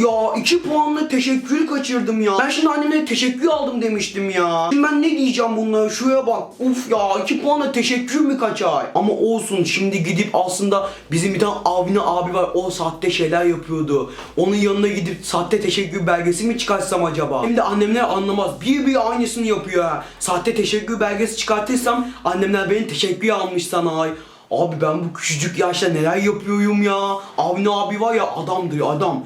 Ya 2 puanla teşekkür kaçırdım ya. Ben şimdi annemlere teşekkür aldım demiştim ya. Şimdi ben ne diyeceğim bunlara? Şuraya bak. Uf ya 2 puanla teşekkür mü kaçar? Ama olsun şimdi gidip aslında bizim bir tane abine abi var. O sahte şeyler yapıyordu. Onun yanına gidip sahte teşekkür belgesi mi çıkartsam acaba? Hem de annemler anlamaz. Bir bir aynısını yapıyor ha. Sahte teşekkür belgesi çıkartırsam annemler beni teşekkür almış sana ay. Abi ben bu küçücük yaşta neler yapıyorum ya. Avni abi var ya adamdır adam.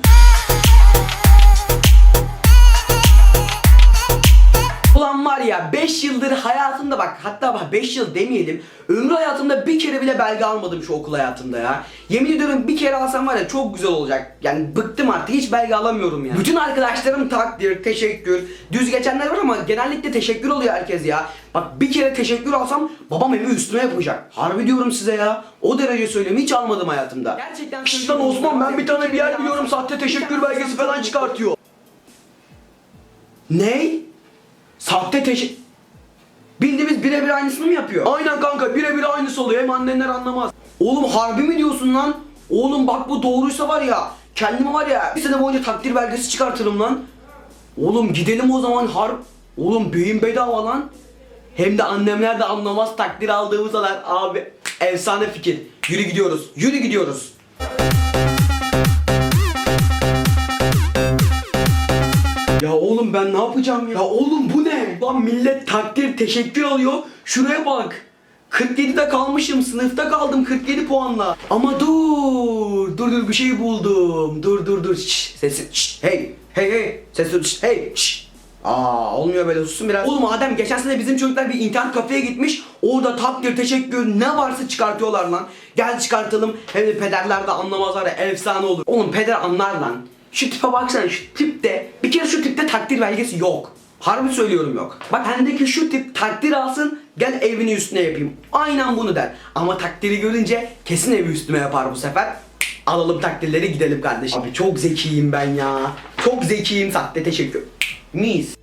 Ulan var ya 5 yıldır hayatımda bak hatta bak 5 yıl demeyelim ömrü hayatımda bir kere bile belge almadım şu okul hayatımda ya. Yemin ediyorum bir kere alsam var ya çok güzel olacak. Yani bıktım artık hiç belge alamıyorum ya. Bütün arkadaşlarım takdir, teşekkür, düz geçenler var ama genellikle teşekkür oluyor herkes ya. Bak bir kere teşekkür alsam babam evi üstüme yapacak. Harbi diyorum size ya. O derece söylüyorum hiç almadım hayatımda. Gerçekten Şşt lan Osman ben bir tane bir yer biliyorum sahte teşekkür belgesi falan çıkartıyor. Ney? Sahte teşekkür... Bildiğimiz birebir aynısını mı yapıyor? Aynen kanka birebir aynısı oluyor hem annenler anlamaz. Oğlum harbi mi diyorsun lan? Oğlum bak bu doğruysa var ya kendime var ya bir sene boyunca takdir belgesi çıkartırım lan. Oğlum gidelim o zaman har... Oğlum beyin bedava lan. Hem de annemler de anlamaz takdir aldığımız kadar abi. Efsane fikir. Yürü gidiyoruz. Yürü gidiyoruz. Ya oğlum ben ne yapacağım ya? Ya oğlum bu ne? Lan millet takdir teşekkür alıyor. Şuraya bak. 47'de kalmışım. Sınıfta kaldım 47 puanla. Ama dur. Dur dur bir şey buldum. Dur dur dur. Sesi. Hey. Hey hey. Sesi. Hey. Aa olmuyor böyle susun biraz. Oğlum Adem geçen sene bizim çocuklar bir internet kafeye gitmiş. Orada takdir teşekkür ne varsa çıkartıyorlar lan. Gel çıkartalım. Hem de pederler de anlamazlar ya efsane olur. Oğlum peder anlar lan. Şu tipe baksana şu şu tipte takdir belgesi yok. Harbi söylüyorum yok. Bak bendeki şu tip takdir alsın gel evini üstüne yapayım. Aynen bunu der. Ama takdiri görünce kesin evi üstüme yapar bu sefer. Alalım takdirleri gidelim kardeşim. Abi çok zekiyim ben ya. Çok zekiyim sahte teşekkür. Mis.